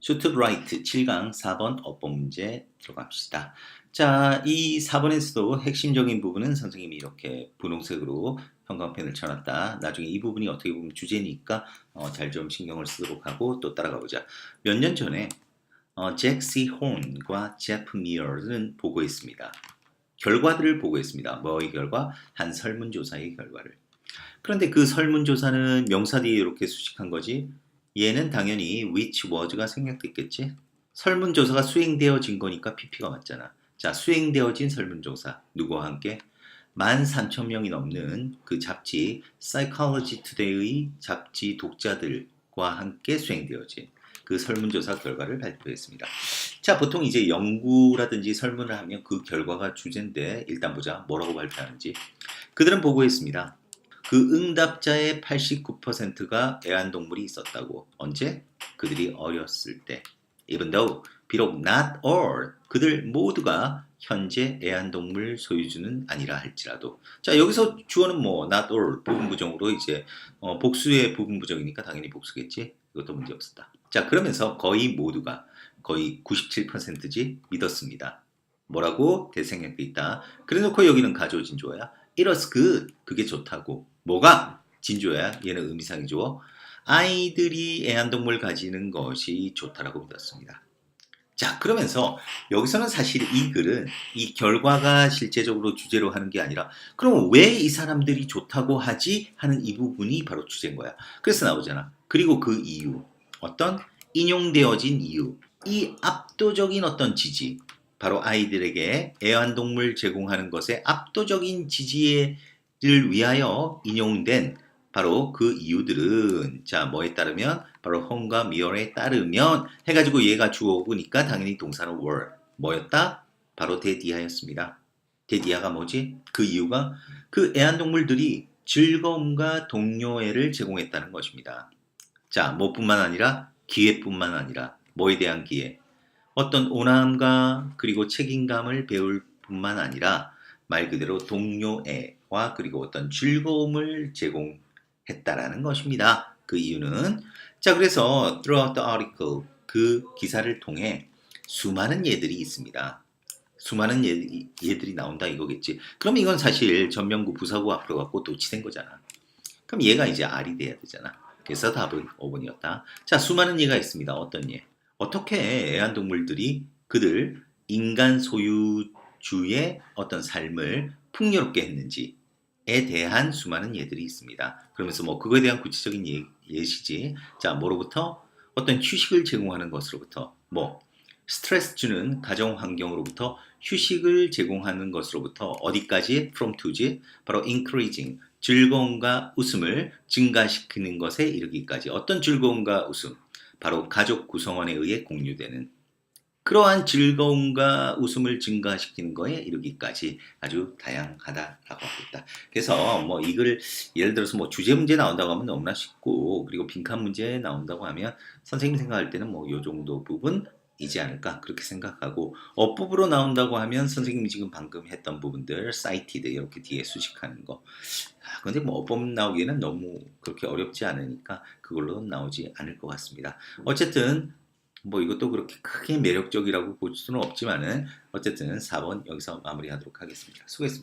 슈트브라이트 7강 4번 어법 문제 들어갑시다. 자, 이 4번에서도 핵심적인 부분은 선생님이 이렇게 분홍색으로 형광펜을 쳐놨다. 나중에 이 부분이 어떻게 보면 주제니까 어, 잘좀 신경을 쓰도록 하고 또 따라가 보자. 몇 년 전에 어, 잭시 혼과 제프 미어는 보고했습니다. 결과들을 보고했습니다. 뭐의 결과? 한 설문조사의 결과를. 그런데 그 설문조사는 명사 뒤에 이렇게 수식한 거지. 얘는 당연히 which was가 생략됐겠지. 설문조사가 수행되어진 거니까 PP가 맞잖아. 자, 수행되어진 설문조사 누구와 함께 13,000명이 넘는 그 잡지 Psychology Today의 잡지 독자들과 함께 수행되어진 그 설문조사 결과를 발표했습니다. 자, 보통 이제 연구라든지 설문을 하면 그 결과가 주제인데 일단 보자. 뭐라고 발표하는지. 그들은 보고했습니다. 그 응답자의 89%가 애완동물이 있었다고. 언제? 그들이 어렸을 때. Even though, 비록 not all, 그들 모두가 현재 애완동물 소유주는 아니라 할지라도. 자, 여기서 주어는 뭐, not all, 부분 부정으로 이제, 어, 복수의 부분 부정이니까 당연히 복수겠지. 이것도 문제 없었다. 자, 그러면서 거의 모두가, 거의 97%지 믿었습니다. 뭐라고? 대생략돼 있다. 그래 놓고 여기는 가조 진조야. It was good. 그게 좋다고. 뭐가? 진조야. 얘는 의미상이죠. 아이들이 애완동물 가지는 것이 좋다라고 믿었습니다. 자, 그러면서 여기서는 사실 이 글은 이 결과가 실제적으로 주제로 하는 게 아니라 그럼 왜 이 사람들이 좋다고 하지 하는 이 부분이 바로 주제인 거야. 그래서 나오잖아. 그리고 그 이유. 어떤 인용되어진 이유. 이 압도적인 어떤 지지. 바로 아이들에게 애완동물 제공하는 것에 압도적인 지지 를 위하여 인용된 바로 그 이유들은 자 뭐에 따르면 바로 홈과 미어에 따르면 해가지고 얘가 주어니까 당연히 동사는 were 뭐였다? 바로 대디하였습니다. 대디하가 뭐지? 그 이유가 그 애완동물들이 즐거움과 동료애를 제공했다는 것입니다. 자, 뭐뿐만 아니라 기회뿐만 아니라 뭐에 대한 기회? 어떤 온화함과 그리고 책임감을 배울 뿐만 아니라 말 그대로 동료애와 그리고 어떤 즐거움을 제공했다라는 것입니다. 그 이유는 자 그래서 throughout the article 그 기사를 통해 수많은 예들이 있습니다. 수많은 예, 얘들이 나온다 이거겠지. 그럼 이건 사실 전명구 부사구 앞으로 갖고 도치된 거잖아. 그럼 얘가 이제 R이 돼야 되잖아. 그래서 답은 5번이었다. 자 수많은 예가 있습니다. 어떤 예? 어떻게 애완동물들이 그들 인간 소유 주의 어떤 삶을 풍요롭게 했는지에 대한 수많은 예들이 있습니다. 그러면서 뭐 그거에 대한 구체적인 예, 예시지. 자, 뭐로부터? 어떤 휴식을 제공하는 것으로부터. 뭐 스트레스 주는 가정 환경으로부터 휴식을 제공하는 것으로부터 어디까지? From to지? 바로 encouraging 즐거움과 웃음을 증가시키는 것에 이르기까지. 어떤 즐거움과 웃음? 바로 가족 구성원에 의해 공유되는 그러한 즐거움과 웃음을 증가시키는 거에 이르기까지 아주 다양하다라고 하고 있다. 그래서 뭐이 글을 예를 들어서 뭐 주제 문제 나온다고 하면 너무나 쉽고 그리고 빈칸 문제 나온다고 하면 선생님 생각할 때는 뭐 요 정도 부분 이지 않을까 그렇게 생각하고 어법으로 나온다고 하면 선생님이 지금 방금 했던 부분들 사이티드 이렇게 뒤에 수식하는 거 아, 근데 뭐 어법 나오기에는 너무 그렇게 어렵지 않으니까 그걸로 나오지 않을 것 같습니다 어쨌든 뭐 이것도 그렇게 크게 매력적이라고 볼 수는 없지만은 어쨌든 4번 여기서 마무리하도록 하겠습니다. 수고했습니다